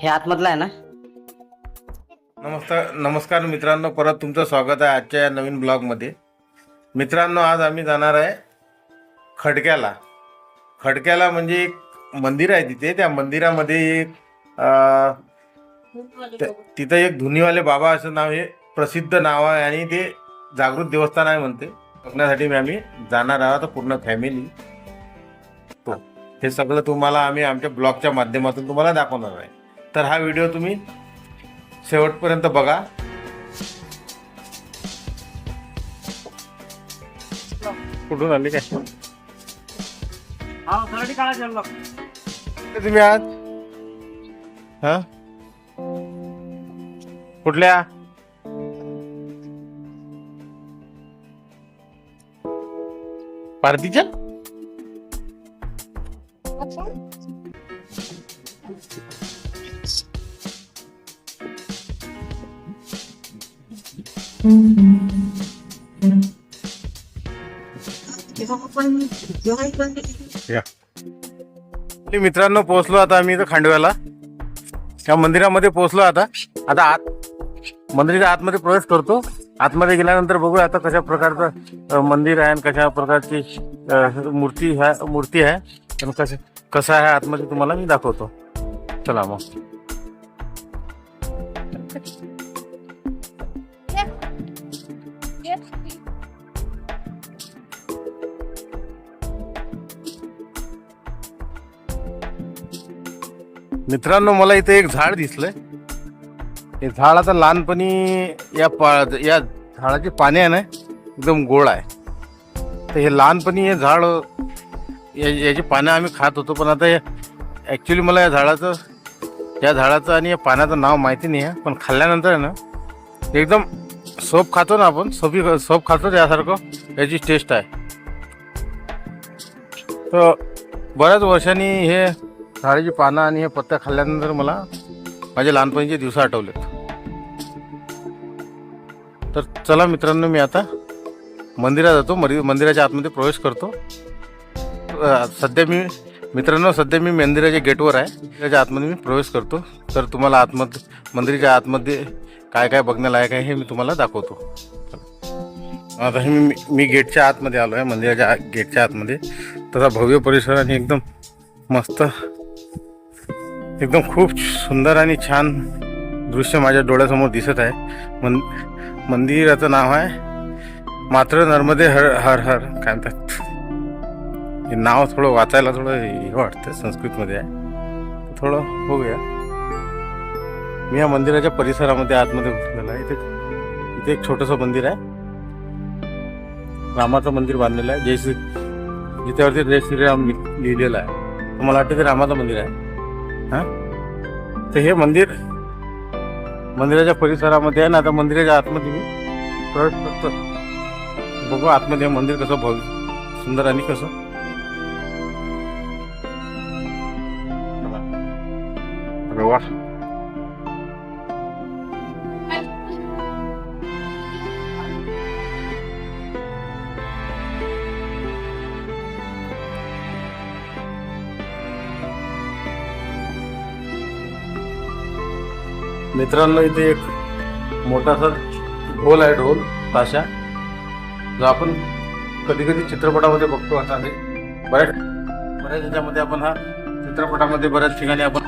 हे आतमधलं आहे ना? नमस्कार नमस्कार मित्रांनो परत तुमचं स्वागत आहे आजच्या या नवीन ब्लॉगमध्ये. मित्रांनो आज आम्ही जाणार आहे खडक्याला. खडक्याला म्हणजे एक मंदिर आहे तिथे. त्या मंदिरामध्ये एक अं, तिथं एक धुनीवाले बाबा असं नाव हे प्रसिद्ध नाव आहे आणि ते जागृत देवस्थान आहे म्हणते. बघण्यासाठी मी आम्ही जाणार आहोत पूर्ण फॅमिली हे सगळं तुम्हाला आम्ही आमच्या ब्लॉगच्या माध्यमातून तुम्हाला दाखवणार आहे. तर हा व्हिडिओ तुम्ही शेवटपर्यंत बघा. कुठून आले काय? तुम्ही आज? हा? कुठल्या? पार्टीच्या या. आणि मित्रांनो पोहोचलो आता आम्ही इथं खांडव्याला. त्या मंदिरामध्ये पोहोचलो आता. आता आत मंदिराच्या आतमध्ये प्रवेश करतो. आतमध्ये गेल्यानंतर बघूया आता कशा प्रकारचं मंदिर आहे आणि कशा प्रकारची मूर्ती ह्या मूर्ती आहे. आणि कसं कसं आहे आतमध्ये तुम्हाला मी दाखवतो. चला मग. मित्रांनो मला इथे एक झाड दिसलंय. हे झाड आता लहानपणी या पा या झाडाची पाने आहे ना एकदम गोड आहे. तर हे लहानपणी हे झाड या याची पानं आम्ही खात होतो पण आता ॲक्च्युली मला या झाडाचं या झाडाचं आणि या पाण्याचं नाव माहिती नाही आहे पण खाल्ल्यानंतर आहे ना एकदम सोप खातो ना आपण सोपी सोप खातो त्यासारखं याची टेस्ट आहे तर बऱ्याच वर्षांनी हे झाडाची पानं आणि हे पत्ता खाल्ल्यानंतर मला माझ्या लहानपणीचे दिवस आठवलेत तर चला मित्रांनो मी आता मंदिरात जातो मरी मंदिराच्या आतमध्ये प्रवेश करतो सध्या मी मित्रांनो सध्या मी मंदिराच्या गेटवर आहे. त्याच्या आतमध्ये मी प्रवेश करतो. तर तुम्हाला आतमध्ये मंदिराच्या आतमध्ये काय काय बघण्यालायक आहे हे मी तुम्हाला दाखवतो. आता हे मी मी गेटच्या आतमध्ये आलो आहे मंदिराच्या गेटच्या आतमध्ये. तसा भव्य परिसर आणि एकदम मस्त एकदम खूप सुंदर आणि छान दृश्य माझ्या डोळ्यासमोर दिसत आहे. मन मंदिराचं नाव आहे मात्र नर्मदे हर हर हर काय म्हणतात? हे नाव थोडं वाचायला थोडं हे वाटतं संस्कृतमध्ये आहे. थोडं बघूया. मी या मंदिराच्या परिसरामध्ये आतमध्ये घुसलेला आहे. इथे इथे एक छोटंसं मंदिर आहे. रामाचं मंदिर बांधलेलं आहे. जय श्री जिथेवरती जय श्रीराम लिहिलेलं आहे. मला वाटतं ते रामाचं मंदिर आहे. हां? तर हे मंदिर मंदिराच्या परिसरामध्ये आहे ना. आता मंदिराच्या आतमध्ये मी प्रवेश करतो बघू आतमध्ये हे मंदिर कसं भव्य सुंदर आणि कसं मित्रांनो इथे एक मोठासा ढोल आहे ढोल ताशा जो आपण कधी कधी चित्रपटामध्ये बघतो असा आहे. बऱ्याच बऱ्याच ह्याच्यामध्ये आपण हा चित्रपटामध्ये बऱ्याच ठिकाणी आपण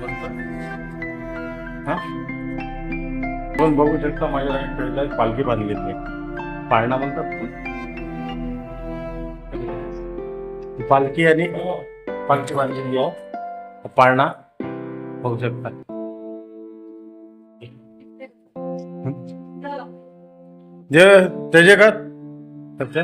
बघतो. पण बघू शकता माझ्या पालखी बांधली आहे. पाळणा म्हणतात पालखी आणि पालखी बांधलेली आहे. पाळणा बघू शकता. जे त्याचे का सच्चा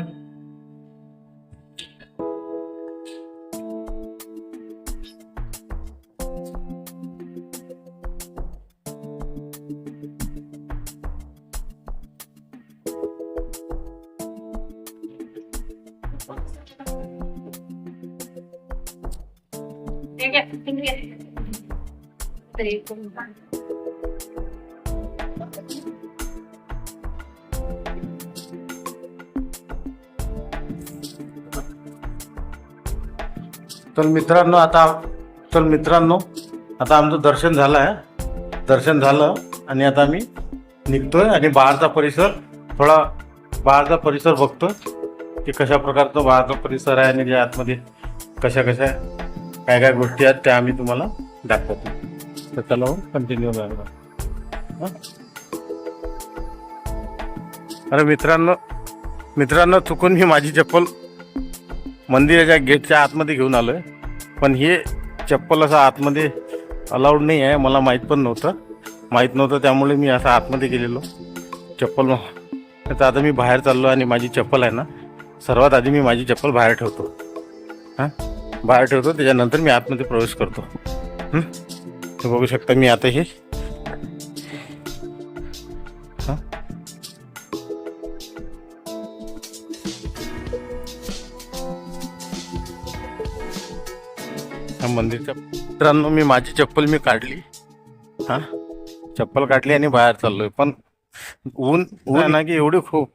चल मित्रांनो आता चल मित्रांनो आता आमचं दर्शन झालं आहे. दर्शन झालं आणि आता आम्ही निघतोय आणि बाहेरचा परिसर थोडा बाहेरचा परिसर बघतो की कशा प्रकारचा बाहेरचा परिसर आहे आणि जे आतमध्ये कशा कशा काय काय गोष्टी आहेत त्या आम्ही तुम्हाला दाखवतो. तर चला हो, कंटिन्यू हां? अरे मित्रांनो मित्रांनो चुकून मी माझी चप्पल मंदिराच्या गेटच्या आतमध्ये घेऊन आलो आहे पण हे चप्पल असं आतमध्ये अलाउड नाही आहे मला माहीत पण नव्हतं. माहीत नव्हतं त्यामुळे मी असं आतमध्ये गेलेलो. चप्पल तर आता मी बाहेर चाललो आणि माझी चप्पल आहे ना सर्वात आधी मी माझी चप्पल बाहेर ठेवतो. हां? बाहेर ठेवतो त्याच्यानंतर मी आतमध्ये प्रवेश करतो. हे बघू शकता मी आता हे. हा मंदिरच्या मित्रांनो मी माझी चप्पल मी काढली. हा? चप्पल काढली आणि बाहेर चाललोय. पण ऊन ऊन आहे ना की एवढी खूप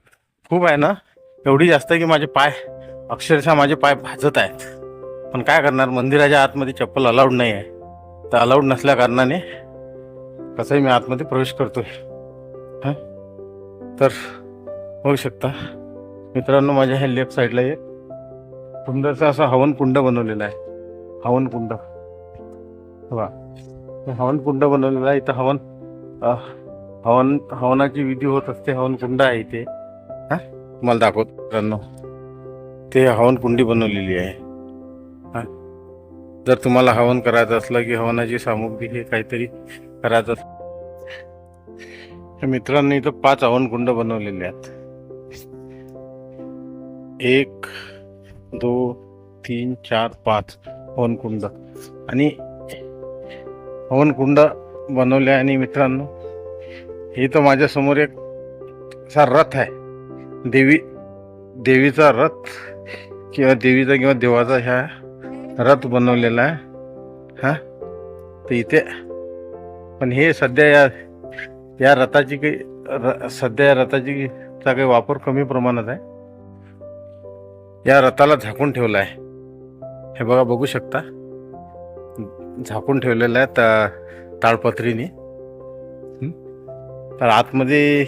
खूप आहे ना? एवढी जास्त आहे की माझे पाय अक्षरशः माझे पाय भाजत आहेत. पण काय करणार? मंदिराच्या आतमध्ये चप्पल अलाउड नाही आहे. तर अलाउड नसल्या कारणाने कसंही मी आतमध्ये प्रवेश करतोय. हां? तर होऊ शकता. मित्रांनो माझ्या ह्या लेफ्ट साईडला एक सुंदरसा असा हवन कुंड बनवलेला आहे. हवन कुंड वा हे हवन कुंड बनवलेलं आहे इथं हवन हवन हवनाची विधी होत असते हवन कुंड आहे इथे हा तुम्हाला दाखवत मित्रांनो ते हवन कुंडी बनवलेली आहे हा जर तुम्हाला हवन करायचं असलं की हवनाची सामुग्री हे काहीतरी करायचं अस- मित्रांनी इथं पाच हवन कुंड बनवलेले आहेत एक दोन तीन चार पाच हवनकुंड आणि हवनकुंड बनवले आणि मित्रांनो हे तर माझ्यासमोर एक असा रथ आहे. देवी देवीचा रथ किंवा देवीचा किंवा देवाचा ह्या रथ बनवलेला आहे. हा? तर इथे पण हे सध्या या या रथाची काही र सध्या या रथाची चा काही वापर कमी प्रमाणात आहे. या रथाला झाकून ठेवला आहे. हे बघा बघू शकता. झाकून ठेवलेलं आहे ता ताडपत्रीने. तर आतमध्ये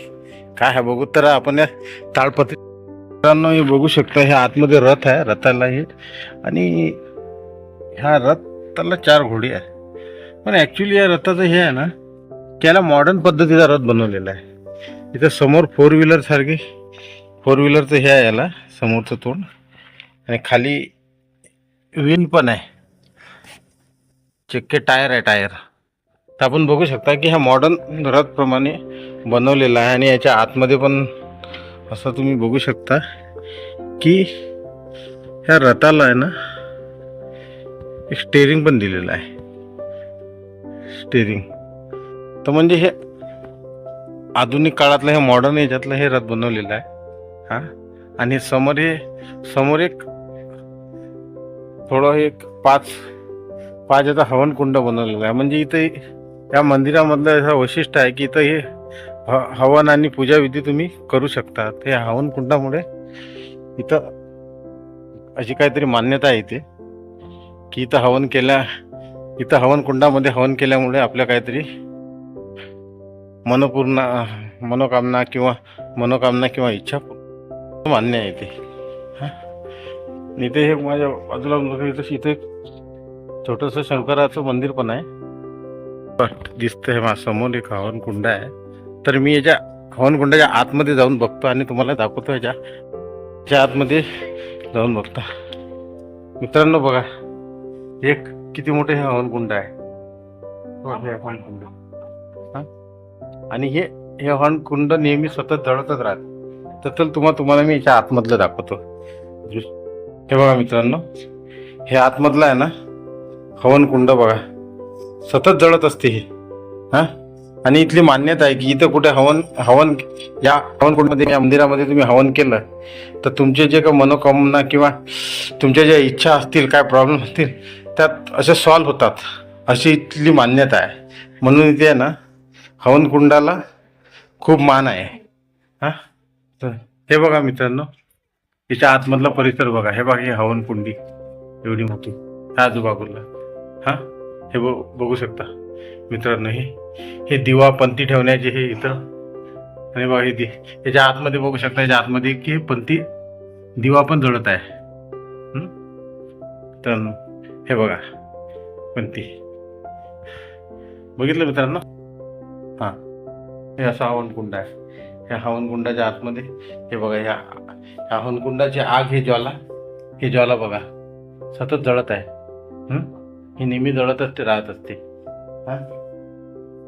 काय आहे बघू तर आपण या ताडपत्री मित्रांनो हे बघू शकता हे आतमध्ये रथ आहे रथाला हे. आणि ह्या रथाला चार घोडी आहे. पण ॲक्च्युली या रथाचं हे आहे ना त्याला मॉडर्न पद्धतीचा रथ बनवलेला आहे. इथं समोर फोर व्हीलरसारखे फोर व्हीलरचं हे आहे याला समोरचं तोंड. आणि खाली विन पण आहे. चक्के टायर आहे टायर. तर आपण बघू शकता की हा मॉडर्न रथप्रमाणे बनवलेला आहे आणि याच्या आतमध्ये पण असं तुम्ही बघू शकता की ह्या रथाला आहे ना एक स्टेरिंग पण दिलेलं आहे. स्टेरिंग तर म्हणजे हे आधुनिक काळातलं हे मॉडर्न याच्यातलं हे रथ बनवलेलं आहे. हां? आणि समोर हे समोर एक थोडं एक पाच पाच याचा हवनकुंड बनवलेला आहे. म्हणजे इथं या मंदिरामधलं असं वैशिष्ट्य आहे की इथं हे ह हवन आणि पूजाविधी तुम्ही करू शकता ते हवनकुंडामुळे इथं अशी काहीतरी मान्यता आहे इथे की इथं हवन केल्या इथं हवनकुंडामध्ये हवन केल्यामुळे आपल्या काहीतरी मनपूर्ण मनोकामना किंवा मनोकामना किंवा इच्छा मान्य आहे ते आणि इथे हे माझ्या बाजूला बघा इथं इथे एक छोटंसं शंकराचं मंदिर पण आहे. बट दिसतंय माझ्यासमोर एक हवन कुंड आहे. तर मी याच्या हवन कुंडाच्या आतमध्ये जाऊन बघतो आणि तुम्हाला दाखवतो याच्या च्या आतमध्ये जाऊन बघतो. मित्रांनो बघा एक किती मोठे हे हवन कुंड आहे. हवनकुंड आणि हे हे हवन कुंड नेहमी सतत जळतच राहते. तर चल तुम्हाला तुम्हाला मी याच्या आतमधलं दाखवतो. हे बघा मित्रांनो हे आतमधलं आहे ना हवन कुंड बघा. सतत जळत असते हे हा? आणि इथली मान्यता आहे की इथं कुठे हवन हवन या हवन कुंडमध्ये या मंदिरामध्ये तुम्ही हवन केलं तर तुमचे जे काही मनोकामना किंवा तुमच्या ज्या इच्छा असतील काय प्रॉब्लेम असतील त्यात असे सॉल्व्ह होतात अशी इथली मान्यता आहे. म्हणून इथे आहे ना हवनकुंडाला खूप मान आहे. हा? तर हे बघा मित्रांनो तिच्या आतमधला परिसर बघा. हे बघा हे हवनकुंडी एवढी मोठी. आजूबाजूला. हा? हे ब बघू शकता. मित्रांनो हे हे दिवा पंथी ठेवण्याचे हे इथं. आणि बघा हे दि याच्या आतमध्ये बघू शकता याच्या आतमध्ये की हे पंथी दिवा पण जळत आहे. तर हे बघा. पंथी बघितलं मित्रांनो? हां. हे असं हवनकुंड आहे. ह्या हवनकुंडाच्या आतमध्ये हे बघा ह्या ह्या हवनकुंडाची आग हे ज्वाला हे ज्वाला बघा सतत जळत आहे. ही? नेहमी जळतच ते राहत असते. हां?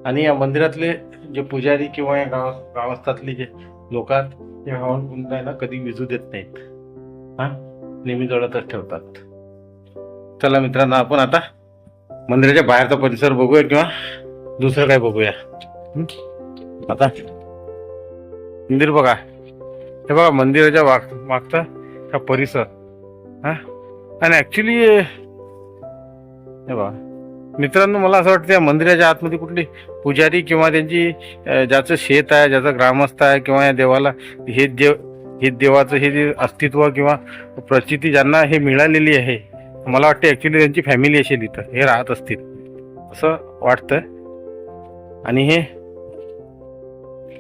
आणि या मंदिरातले जे पुजारी किंवा या गाव गावस्थातले जे लोक आहेत ते हवनकुंड आहे ना कधी विजू देत नाहीत. हां? नेहमी जळतच ठेवतात. चला मित्रांनो आपण आता मंदिराच्या बाहेरचा परिसर बघूया किंवा दुसरं काय बघूया. आता मंदिर बघा. हे बघा मंदिराच्या वाग मागचा हा परिसर. हा? आणि ऍक्च्युली हे बघा. मित्रांनो मला असं वाटतं या मंदिराच्या आतमध्ये कुठली पुजारी किंवा त्यांची ज्याचं शेत आहे ज्याचं ग्रामस्थ आहे किंवा या देवाला हे देव हे देवाचं हे जे अस्तित्व किंवा प्रचिती ज्यांना हे मिळालेली आहे मला वाटतं ॲक्च्युली त्यांची फॅमिली असेल इथं. हे राहत असतील. असं वाटतं आणि हे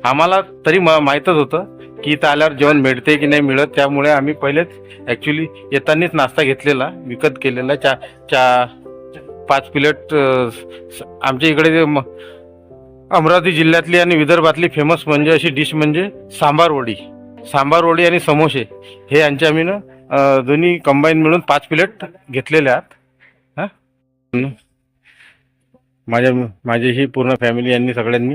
आम्हाला तरी म माहीतच होतं की इथं आल्यावर जेवण मिळते की नाही मिळत. त्यामुळे आम्ही पहिलेच ॲक्च्युली येतानीच नाश्ता घेतलेला विकत केलेला. चा चा पाच प्लेट स- आमच्या इकडे अमरावती जिल्ह्यातली आणि विदर्भातली फेमस म्हणजे अशी डिश म्हणजे सांबार वडी. सांबार वडी आणि समोसे हे यांचे आम्ही ना दोन्ही कंबाईन मिळून पाच प्लेट घेतलेले आहात. हां? माझ्या माझी ही पूर्ण फॅमिली यांनी सगळ्यांनी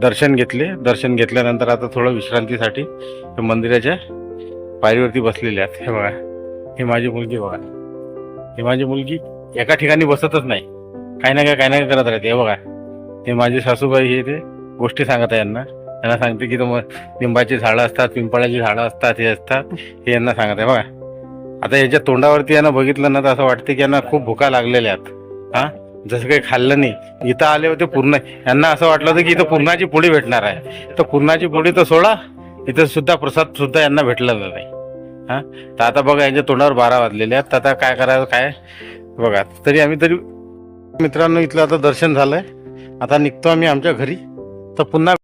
दर्शन घेतले. दर्शन घेतल्यानंतर आता थोडं विश्रांतीसाठी मंदिराच्या पायरीवरती बसलेले आहेत. हे बघा. ही माझी मुलगी बघा. ही माझी मुलगी एका ठिकाणी बसतच नाही. काही ना काय काही ना काय करत राहते. हे बघा. हे माझी सासूबाई हे ते गोष्टी सांगत आहे यांना. यांना सांगते की मग लिंबाची झाडं असतात पिंपळाची झाडं असतात हे असतात हे यांना सांगत आहे. बघा. आता याच्या तोंडावरती यांना बघितलं ना तर असं वाटतं की यांना खूप भुका लागलेल्या आहेत. हां? जसं काही खाल्लं नाही इथं आले होते पूर्ण यांना असं वाटलं होतं की इथं पूर्णाची पोळी भेटणार आहे. तर पूर्णाची पोळी तर सोडा इथं सुद्धा प्रसाद सुद्धा यांना भेटला नाही. हां? तर आता बघा यांच्या तोंडावर बारा वाजलेले आहेत. तर आता काय करायचं काय? बघा तरी आम्ही तरी मित्रांनो इथलं आता दर्शन झालंय. आता निघतो आम्ही आमच्या घरी. तर पुन्हा